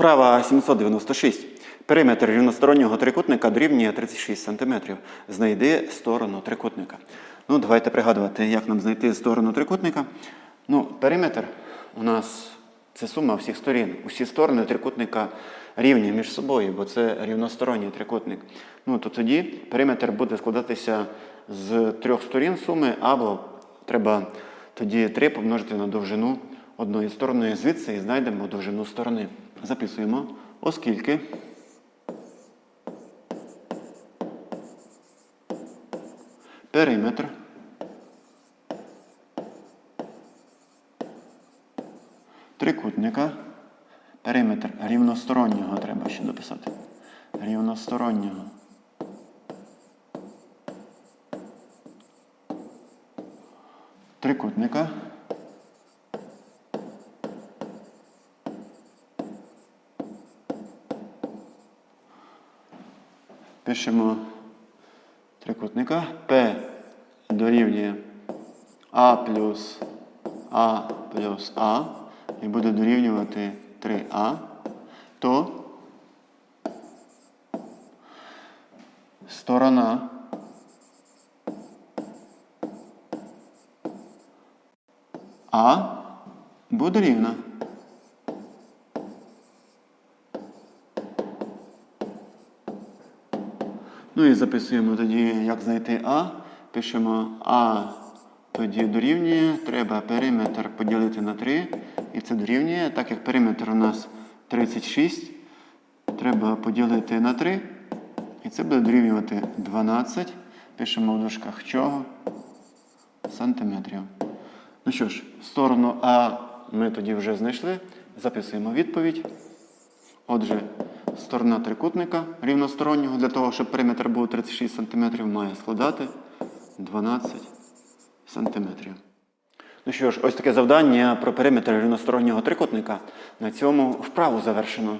Вправа 796. Периметр рівностороннього трикутника дорівнює 36 см. Знайди сторону трикутника. Ну, давайте пригадувати, як нам знайти сторону трикутника. Ну, периметр у нас це сума всіх сторін. Усі сторони трикутника рівні між собою, бо це рівносторонній трикутник. Ну, то тоді периметр буде складатися з трьох сторін суми, або треба тоді 3 помножити на довжину одної сторони звідси і знайдемо довжину сторони. Записуємо, оскільки периметр трикутника, периметр рівностороннього треба ще дописати. Рівностороннього. Трикутника. Пишемо трикутника P дорівнює А плюс А плюс А і буде дорівнювати 3А, то сторона А буде рівна. Ну і записуємо тоді, як знайти А. Пишемо А тоді дорівнює. Треба периметр поділити на 3. І це дорівнює. Так як периметр у нас 36, треба поділити на 3. І це буде дорівнювати 12. Пишемо в дужках чого? Сантиметрів. Ну що ж, сторону А ми тоді вже знайшли. Записуємо відповідь. Отже, сторона трикутника рівностороннього для того, щоб периметр був 36 см, має складати 12 см. Ну що ж, ось таке завдання про периметр рівностороннього трикутника. На цьому вправу завершено.